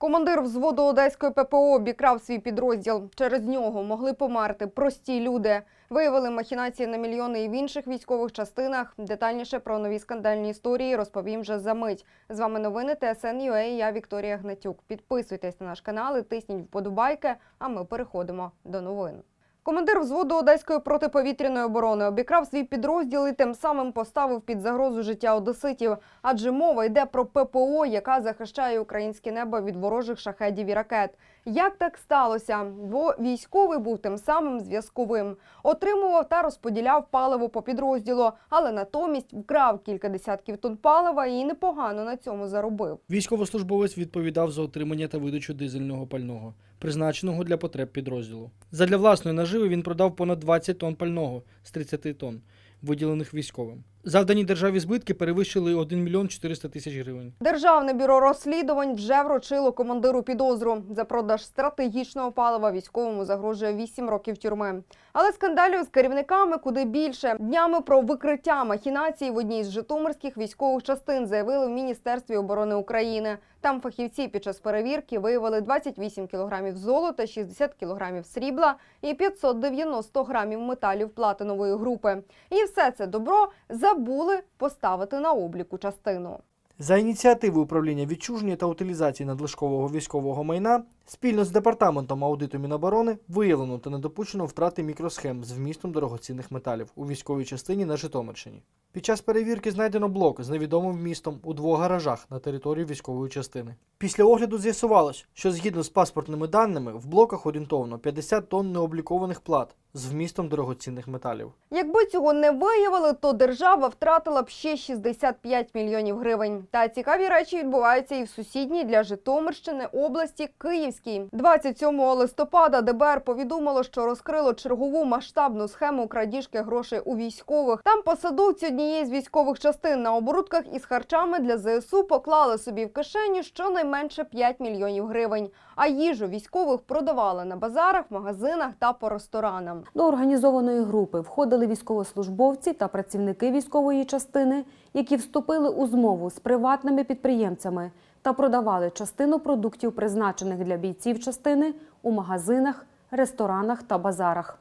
Командир взводу Одеської ППО обікрав свій підрозділ. Через нього могли померти прості люди. Виявили махінації на мільйони і в інших військових частинах. Детальніше про нові скандальні історії розповім вже за мить. З вами новини ТСН.UA, Я Вікторія Гнатюк. Підписуйтесь на наш канал і тисніть вподобайки. А ми переходимо до новин. Командир взводу Одеської протиповітряної оборони обікрав свій підрозділ і тим самим поставив під загрозу життя одеситів. Адже мова йде про ППО, яка захищає українське небо від ворожих шахедів і ракет. Як так сталося? Бо військовий був тим самим зв'язковим, отримував та розподіляв паливо по підрозділу, але натомість вкрав кілька десятків тонн палива і непогано на цьому заробив. Військовослужбовець відповідав за отримання та видачу дизельного пального, призначеного для потреб підрозділу. Задля власної наживи він продав понад 20 тонн пального з 30 тонн, виділених військовим. Завдані державі збитки перевищили 1 мільйон 400 тисяч гривень. Державне бюро розслідувань вже вручило командиру підозру за продаж стратегічного палива. Військовому загрожує 8 років тюрми. Але скандалів з керівниками куди більше. Днями про викриття махінацій в одній з житомирських військових частин заявили в Міністерстві оборони України. Там фахівці під час перевірки виявили 28 кілограмів золота, 60 кілограмів срібла і 590 грамів металів платинової групи. І все це добро забули поставити на обліку частину. За ініціативи управління відчуження та утилізації надлишкового військового майна спільно з департаментом аудиту Міноборони виявлено та недопущено втрати мікросхем з вмістом дорогоцінних металів у військовій частині на Житомирщині. Під час перевірки знайдено блок з невідомим вмістом у двох гаражах на території військової частини. Після огляду з'ясувалось, що згідно з паспортними даними в блоках орієнтовно 50 тонн необлікованих плат з вмістом дорогоцінних металів. Якби цього не виявили, то держава втратила б ще 65 мільйонів гривень. Та цікаві речі відбуваються і в сусідній для Житомирщини області Київській. 27 листопада ДБР повідомило, що розкрило чергову масштабну схему крадіжки грошей у військових. Там посадовці однієї з військових частин на оборудках із харчами для ЗСУ поклали собі в кишеню щонайменше 5 мільйонів гривень. А їжу військових продавали на базарах, магазинах та по ресторанам. До організованої групи входили військовослужбовці та працівники військової частини, які вступили у змову з приватними підприємцями та продавали частину продуктів, призначених для бійців частини, у магазинах, ресторанах та базарах.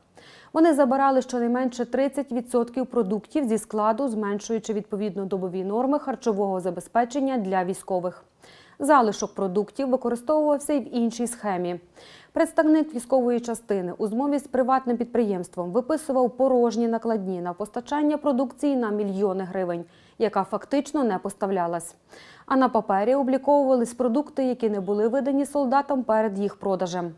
Вони забирали щонайменше 30% продуктів зі складу, зменшуючи відповідно добові норми харчового забезпечення для військових. Залишок продуктів використовувався й в іншій схемі. Представник військової частини у змові з приватним підприємством виписував порожні накладні на постачання продукції на мільйони гривень, яка фактично не поставлялась. А на папері обліковувались продукти, які не були видані солдатам перед їх продажем.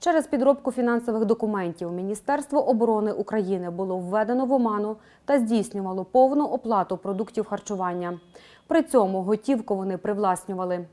Через підробку фінансових документів Міністерство оборони України було введено в оману та здійснювало повну оплату продуктів харчування. При цьому готівку вони привласнювали.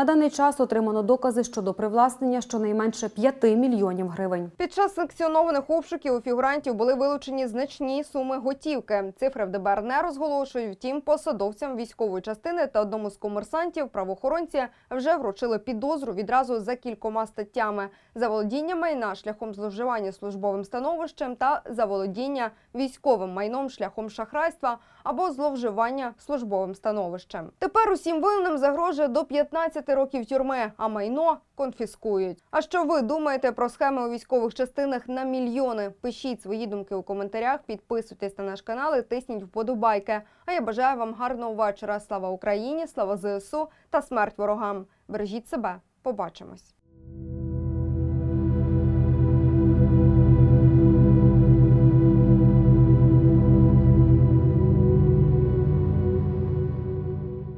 На даний час отримано докази щодо привласнення щонайменше 5 мільйонів гривень. Під час санкціонованих обшуків у фігурантів були вилучені значні суми готівки. Цифри в ДБР не розголошують. Втім, посадовцям військової частини та одному з комерсантів правоохоронці вже вручили підозру відразу за кількома статтями: заволодіння майна шляхом зловживання службовим становищем та заволодіння військовим майном шляхом шахрайства або зловживання службовим становищем. Тепер усім винним загрожує до 15 років тюрми, а майно конфіскують. А що ви думаєте про схеми у військових частинах на мільйони? Пишіть свої думки у коментарях, підписуйтесь на наш канал і тисніть вподобайки. А я бажаю вам гарного вечора. Слава Україні, слава ЗСУ та смерть ворогам. Бережіть себе. Побачимось.